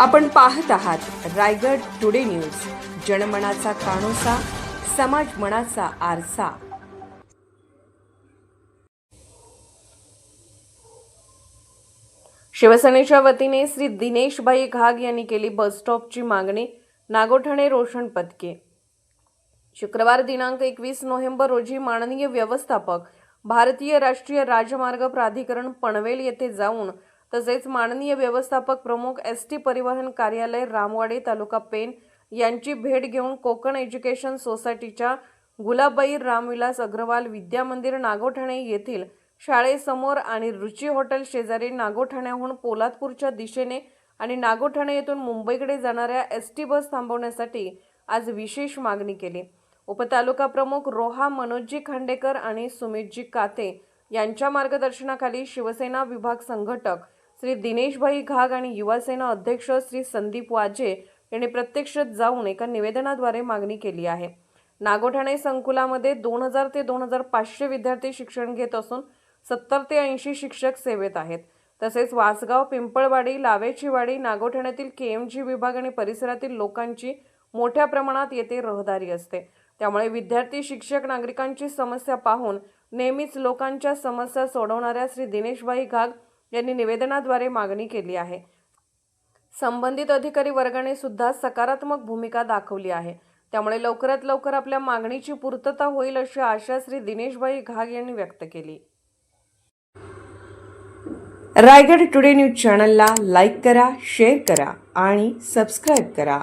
आपण पाहत आहात रायगड टुडे न्यूज. जनमनाचा कानोसा समाज मनाचा आरसा. शिवसेनेच्या वतीने श्री दिनेशबाई घाग यांनी केली बसस्टॉपची मागणी. नागोठणे रोशन पदके शुक्रवार दिनांक एकवीस नोव्हेंबर रोजी माननीय व्यवस्थापक भारतीय राष्ट्रीय राजमार्ग प्राधिकरण पनवेल येथे जाऊन तसेच माननीय व्यवस्थापक प्रमुख एस टी परिवहन कार्यालय रामवाडी तालुका पेन यांची भेट घेऊन कोकण एज्युकेशन सोसायटीच्या गुलाबाई रामविलास अग्रवाल विद्या मंदिर नागोठणे येथील शाळेसमोर आणि रुची हॉटेल शेजारी नागोठण्याहून पोलादपूरच्या दिशेने आणि नागोठणे येथून मुंबईकडे जाणाऱ्या एस टी बस थांबवण्यासाठी आज विशेष मागणी केली. उपतालुका प्रमुख रोहा मनोजजी खांडेकर आणि सुमितजी काते यांच्या मार्गदर्शनाखाली शिवसेना विभाग संघटक श्री दिनेशभाई घाग आणि युवासेना अध्यक्ष श्री संदीप वाजे यांनी प्रत्यक्ष जाऊन एका निवेदनाद्वारे मागणी केली आहे. नागोठाणे संकुलामध्ये दोन हजार ते दोन हजार पाचशे विद्यार्थी शिक्षण घेत असून सत्तर ते ऐंशी शिक्षक सेवेत आहेत. तसेच वासगाव पिंपळवाडी लावेचीवाडी नागोठाण्यातील जी विभाग आणि परिसरातील लोकांची मोठ्या प्रमाणात येथे रहदारी असते. त्यामुळे विद्यार्थी शिक्षक नागरिकांची समस्या पाहून नेहमीच लोकांच्या समस्या सोडवणाऱ्या श्री दिनेशभाई घाग यांनी निवेदनाद्वारे मागणी केली आहे. संबंधित अधिकारी वर्गाने सुद्धा सकारात्मक भूमिका दाखवली आहे. त्यामुळे लवकरात लवकर आपल्या मागणीची पूर्तता होईल अशी आशा श्री दिनेशभाई घाग यांनी व्यक्त केली. रायगड टुडे न्यूज चॅनलला लाईक करा शेअर करा आणि सबस्क्राईब करा.